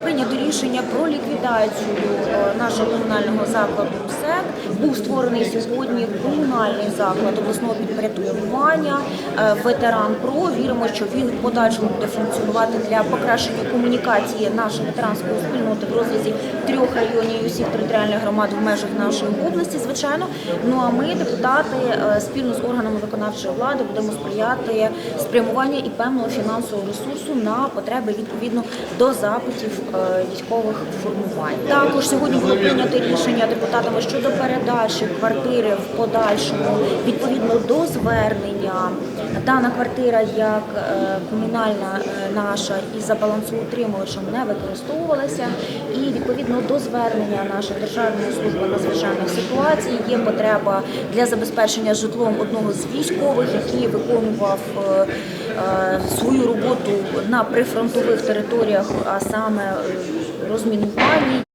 Прийнято рішення про ліквідацію е, нашого комунального закладу МСЕК. Був створений сьогодні комунальний заклад обласного підпорядкування е, ветеран ПРО. Віримо, що він в подальшому буде функціонувати для покращення комунікації нашої ветеранської спільноти в розрізі трьох районів і усіх територіальних громад в межах нашої області, звичайно. Ну а ми, депутати, е, спільно з органами виконавчої влади, будемо сприяти спрямування і певного фінансового ресурсу на потреби відповідно до запитів військових формувань. Також сьогодні було прийнято рішення депутатами щодо передачі квартири в подальшому відповідно до звернення. Дана квартира як е, комунальна е, наша і за балансоутримувачем не використовувалася. І відповідно до звернення нашої державної служби надзвичайних ситуацій є потреба для забезпечення житлом одного з військових, який виконував е, свою роботу на прифронтових територіях, а саме розмінуванні.